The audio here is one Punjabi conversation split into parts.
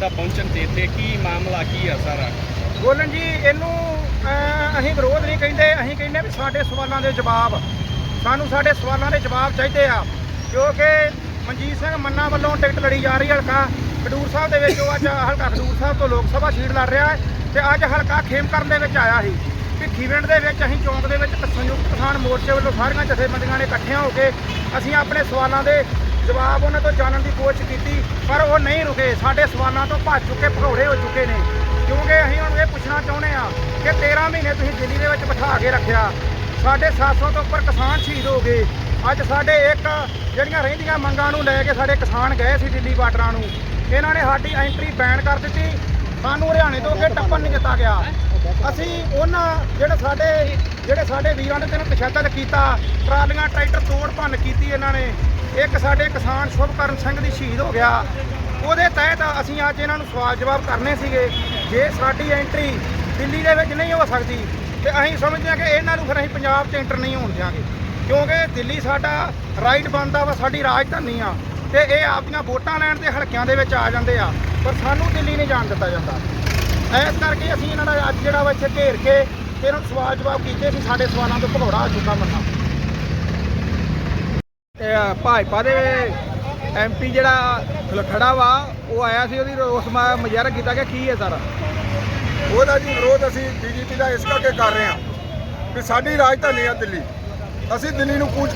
ਦਾ ਪਹੁੰਚਣ ਤੇ ਇੱਥੇ ਕੀ ਮਾਮਲਾ, ਕੀ ਆ ਸਾਰਾ? ਬੋਲਣ ਜੀ, ਇਹਨੂੰ ਅਸੀਂ ਵਿਰੋਧ ਨਹੀਂ ਕਹਿੰਦੇ, ਅਸੀਂ ਕਹਿੰਦੇ ਵੀ ਸਾਡੇ ਸਵਾਲਾਂ ਦੇ ਜਵਾਬ, ਸਾਨੂੰ ਸਾਡੇ ਸਵਾਲਾਂ ਦੇ ਜਵਾਬ ਚਾਹੀਦੇ ਆ, ਕਿਉਂਕਿ ਮਨਜੀਤ ਸਿੰਘ ਮੰਨਾ ਵੱਲੋਂ ਟਿਕਟ ਲੜੀ ਜਾ ਰਹੀ ਹਲਕਾ ਖਡੂਰ ਸਾਹਿਬ ਦੇ ਵਿੱਚ, ਉਹ ਅੱਜ ਹਲਕਾ ਖਡੂਰ ਸਾਹਿਬ ਤੋਂ ਲੋਕ ਸਭਾ ਸੀਟ ਲੜ ਰਿਹਾ ਹੈ ਤੇ ਅੱਜ ਹਲਕਾ ਖੇਮਕਰਨ ਦੇ ਵਿੱਚ ਆਇਆ ਸੀ। ਭਿੱਖੀਵਿੰਡ ਦੇ ਵਿੱਚ, ਅਸੀਂ ਚੌਂਕ ਦੇ ਵਿੱਚ ਸੰਯੁਕਤ ਕਿਸਾਨ ਮੋਰਚੇ ਵੱਲੋਂ ਸਾਰੀਆਂ ਜਥੇਬੰਦੀਆਂ ਨੇ ਇਕੱਠੀਆਂ ਹੋ ਕੇ ਅਸੀਂ ਆਪਣੇ ਸਵਾਲਾਂ ਦੇ ਜਵਾਬ ਉਹਨਾਂ ਤੋਂ ਜਾਣਨ ਦੀ ਕੋਸ਼ਿਸ਼ ਕੀਤੀ, ਪਰ ਉਹ ਨਹੀਂ ਰੁਕੇ। ਸਾਡੇ ਸਵਾਲਾਂ ਤੋਂ ਭੱਜ ਚੁੱਕੇ, ਭਗੌੜੇ ਹੋ ਚੁੱਕੇ ਨੇ। ਕਿਉਂਕਿ ਅਸੀਂ ਹੁਣ ਇਹ ਪੁੱਛਣਾ ਚਾਹੁੰਦੇ ਆ ਕਿ 13 ਮਹੀਨੇ ਤੁਸੀਂ ਦਿੱਲੀ ਦੇ ਵਿੱਚ ਬਿਠਾ ਕੇ ਰੱਖਿਆ। ਸਾਡੇ 700 ਤੋਂ ਉੱਪਰ ਕਿਸਾਨ ਸ਼ਹੀਦ ਹੋ ਗਏ। ਅੱਜ ਸਾਡੇ ਇੱਕ ਜਿਹੜੀਆਂ ਰਹਿੰਦੀਆਂ ਮੰਗਾਂ ਨੂੰ ਲੈ ਕੇ ਸਾਡੇ ਕਿਸਾਨ ਗਏ ਸੀ ਦਿੱਲੀ ਬਾਰਡਰਾਂ ਨੂੰ। ਇਹਨਾਂ ਨੇ ਸਾਡੀ ਐਂਟਰੀ ਬੈਨ ਕਰ ਦਿੱਤੀ। ਸਾਨੂੰ ਹਰਿਆਣੇ ਤੋਂ ਅੱਗੇ ਟੱਪਣ ਨਹੀਂ ਦਿੱਤਾ ਗਿਆ। ਅਸੀਂ ਉਹਨਾਂ ਜਿਹੜੇ ਸਾਡੇ ਜਿਹੜੇ ਸਾਡੇ ਵੀਰਾਂ ਨੇ ਤੈਨੂੰ ਤਸ਼ੱਦਦ ਕੀਤਾ, ਟਰਾਲੀਆਂ, ਟਰੈਕਟਰ ਤੋੜ ਭੰਨ ਕੀਤੀ ਇਹਨਾਂ ਨੇ। ਇੱਕ ਸਾਡੇ ਕਿਸਾਨ ਸ਼ੁਭਕਰਨ ਸਿੰਘ ਦੀ ਸ਼ਹੀਦ ਹੋ ਗਿਆ। ਉਹਦੇ ਤਹਿਤ ਅਸੀਂ ਅੱਜ ਇਹਨਾਂ ਨੂੰ ਸਵਾਲ ਜਵਾਬ ਕਰਨੇ ਸੀਗੇ। ਜੇ ਸਾਡੀ ਐਂਟਰੀ ਦਿੱਲੀ ਦੇ ਵਿੱਚ ਨਹੀਂ ਹੋ ਸਕਦੀ, ਤੇ ਅਸੀਂ ਸਮਝਦੇ ਹਾਂ ਕਿ ਇਹਨਾਂ ਨੂੰ ਫਿਰ ਅਸੀਂ ਪੰਜਾਬ 'ਚ ਐਂਟਰ ਨਹੀਂ ਹੋਣ ਦਿਆਂਗੇ। ਕਿਉਂਕਿ ਦਿੱਲੀ ਸਾਡਾ ਰਾਈਟ ਬਣਦਾ ਵਾ, ਸਾਡੀ ਰਾਜਧਾਨੀ ਆ, ਤੇ ਇਹ ਆਪਦੀਆਂ ਵੋਟਾਂ ਲੈਣ ਦੇ ਹਲਕਿਆਂ ਦੇ ਵਿੱਚ ਆ ਜਾਂਦੇ ਆ, ਪਰ ਸਾਨੂੰ ਦਿੱਲੀ ਨਹੀਂ ਜਾਣ ਦਿੱਤਾ ਜਾਂਦਾ। ਇਸ ਕਰਕੇ ਅਸੀਂ ਇਹਨਾਂ ਦਾ ਅੱਜ ਜਿਹੜਾ ਵਾ ਇੱਥੇ ਘੇਰ ਕੇ ਤੇ ਇਹਨਾਂ ਨੂੰ ਸਵਾਲ ਜਵਾਬ ਕੀਤੇ ਸੀ ਸਾਡੇ ਸਵਾਲਾਂ ਤੋਂ ਭਗੌੜਾ ਹੋ ਚੁੱਕਾ ਮੰਨਾ ਭਾਜਪਾ ਦੇ ਐਮਪੀ ਜਿਹੜਾ ਖੜਾ ਵਾ, ਉਹ ਆਇਆ ਸੀ ਉਹਦੀ ਰੋਸ ਮੁਜ਼ਾਹਰਾ ਕੀਤਾ ਗਿਆ ਕੀ ਹੈ ਸਾਰਾ? ਉਹਦਾ ਜੀ ਵਿਰੋਧ ਅਸੀਂ ਬੀਜੇਪੀ ਦਾ ਇਸ ਕਰਕੇ ਕਰ ਰਹੇ ਹਾਂ ਕਿ ਸਾਡੀ ਰਾਜਧਾਨੀ ਆ ਦਿੱਲੀ। ਅਸੀਂ ਦਿੱਲੀ ਨੂੰ ਕੂਚ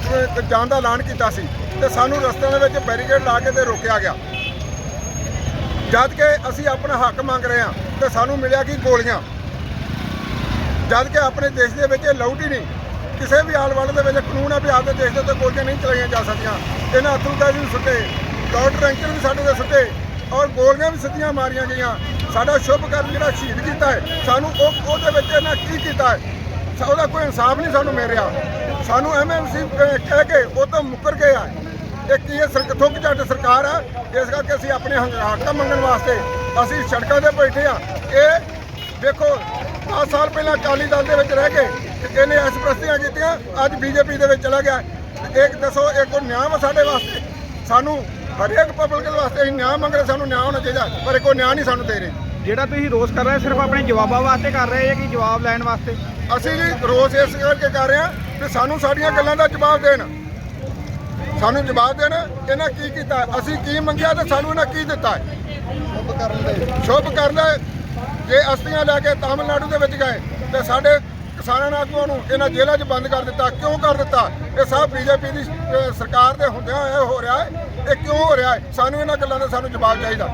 ਜਾਣ ਦਾ ਐਲਾਨ ਕੀਤਾ ਸੀ ਤੇ ਸਾਨੂੰ ਰਸਤਿਆਂ ਦੇ ਵਿੱਚ ਬੈਰੀਕੇਡ ਲਾ ਕੇ ਤੇ ਰੋਕਿਆ ਗਿਆ। ਜਦ ਕਿ ਅਸੀਂ ਆਪਣਾ ਹੱਕ ਮੰਗ ਰਹੇ ਹਾਂ ਤੇ ਸਾਨੂੰ ਮਿਲਿਆ ਕਿ ਗੋਲੀਆਂ। ਜਦ ਕਿ ਆਪਣੇ ਦੇਸ਼ ਦੇ ਵਿੱਚ ਇਹ ਲਾਊਟ ਹੀ ਨਹੀਂ ਕਿਸੇ ਵੀ ਆਲ ਵਰਲਡ ਦੇ ਵਿੱਚ ਕਾਨੂੰਨ ਹੈ ਵੀ ਆਪਦੇ ਦੇਸ਼ ਦੇ ਉੱਤੇ ਗੋਲੀਆਂ ਨਹੀਂ ਚਲਾਈਆਂ ਜਾ ਸਕਦੀਆਂ। ਇਹਨਾਂ ਅਤੁਲਤਾ ਜੀ ਸੁੱਟੇ। ਡਾਕਟਰ ਰੈਂਕਰ ਵੀ ਸਾਡੇ ਦੇ ਸੁੱਟੇ ਔਰ ਗੋਲੀਆਂ ਵੀ ਸਿੱਧੀਆਂ ਮਾਰੀਆਂ ਗਈਆਂ। ਸਾਡਾ ਸ਼ੁਭ ਕਰਨ ਜਿਹੜਾ ਸ਼ਹੀਦ ਕੀਤਾ ਹੈ, ਸਾਨੂੰ ਉਹ ਉਹਦੇ ਵਿੱਚ ਇਹਨਾਂ ਕੀ ਕੀਤਾ ਹੈ? ਉਹਦਾ ਕੋਈ ਇਨਸਾਫ ਨਹੀਂ ਸਾਨੂੰ ਮਿਲ ਰਿਹਾ। ਸਾਨੂੰ ਐਮਐਮਸੀ ਕਹਿ ਕੇ ਉਹ ਤੋਂ ਮੁੱਕਰ ਗਏ ਆ। ਇਹ ਕੀ ਇਹ ਸਰ ਥੁੱਕ ਝੱਟ ਸਰਕਾਰ ਆ? ਇਸ ਕਰਕੇ ਅਸੀਂ ਆਪਣੇ ਹੱਕ ਮੰਗਣ ਵਾਸਤੇ ਅਸੀਂ ਸੜਕਾਂ ਤੇ ਬੈਠੇ ਆ। ਇਹ ਦੇਖੋ 10 ਸਾਲ ਪਹਿਲਾਂ ਅਕਾਲੀ ਦਲ ਦੇ ਵਿੱਚ ਰਹਿ ਕੇ ਇਹਨੇ ਐਸ ਪ੍ਰਸਤੀਆਂ ਕੀਤੀਆਂ ਅੱਜ ਬੀਜੇਪੀ ਦੇ ਵਿੱਚ ਚਲਾ ਗਿਆ। ਇੱਕ ਦੱਸੋ ਇਹ ਕੋਈ ਨਿਆਂ ਵਾ ਸਾਡੇ ਵਾਸਤੇ? ਸਾਨੂੰ ਹਰੇਕ ਪਬਲਿਕ ਦੇ ਵਾਸਤੇ ਅਸੀਂ ਨਿਆਂ ਮੰਗ ਰਹੇ ਸਾਨੂੰ ਨਿਆਂ ਹੋਣਾ ਚਾਹੀਦਾ ਪਰ ਕੋਈ ਨਿਆਂ ਨਹੀਂ ਸਾਨੂੰ ਦੇ ਰਹੇ। ਜਿਹੜਾ ਤੁਸੀਂ ਰੋਸ ਕਰ ਰਹੇ ਸਿਰਫ ਆਪਣੇ ਜਵਾਬਾਂ ਵਾਸਤੇ ਕਰ ਰਹੇ ਜਾਂ ਕਿ ਜਵਾਬ ਲੈਣ ਵਾਸਤੇ? ਅਸੀਂ ਜੀ ਰੋਜ਼ ਇਸ ਕਰਕੇ ਕਰ ਰਹੇ ਹਾਂ ਕਿ ਸਾਨੂੰ ਸਾਡੀਆਂ ਗੱਲਾਂ ਦਾ ਜਵਾਬ ਦੇਣ। ਸਾਨੂੰ ਜਵਾਬ ਦੇਣ ਇਹਨਾਂ ਕੀ ਕੀਤਾ? ਅਸੀਂ ਕੀ ਮੰਗਿਆ ਤੇ ਸਾਨੂੰ ਇਹਨਾਂ ਕੀ ਦਿੱਤਾ? ਹੈ ਸ਼ੁਭ ਕਰਨ ਦੇ। ਸ਼ੁਭ ਕਰਨ ਦੇ। ਜੇ ਅਸਤੀਆਂ ਲੈ ਕੇ ਤਾਮਿਲਨਾਡੂ ਦੇ ਵਿੱਚ ਗਏ ਤੇ ਸਾਡੇ ਕਿਸਾਨਾਂ ਆਗੂਆਂ ਨੂੰ ਇਹਨਾਂ ਜੇਲ੍ਹਾਂ 'ਚ ਬੰਦ ਕਰ ਦਿੱਤਾ। ਕਿਉਂ ਕਰ ਦਿੱਤਾ? ਇਹ ਸਭ ਬੀਜੇਪੀ ਦੀ ਸਰਕਾਰ ਦੇ ਹੁੰਦਿਆਂ ਇਹ ਹੋ ਰਿਹਾ ਹੈ। ਇਹ ਕਿਉਂ ਹੋ ਰਿਹਾ ਹੈ? ਸਾਨੂੰ ਇਹਨਾਂ ਗੱਲਾਂ ਦਾ ਸਾਨੂੰ ਜਵਾਬ ਚਾਹੀਦਾ।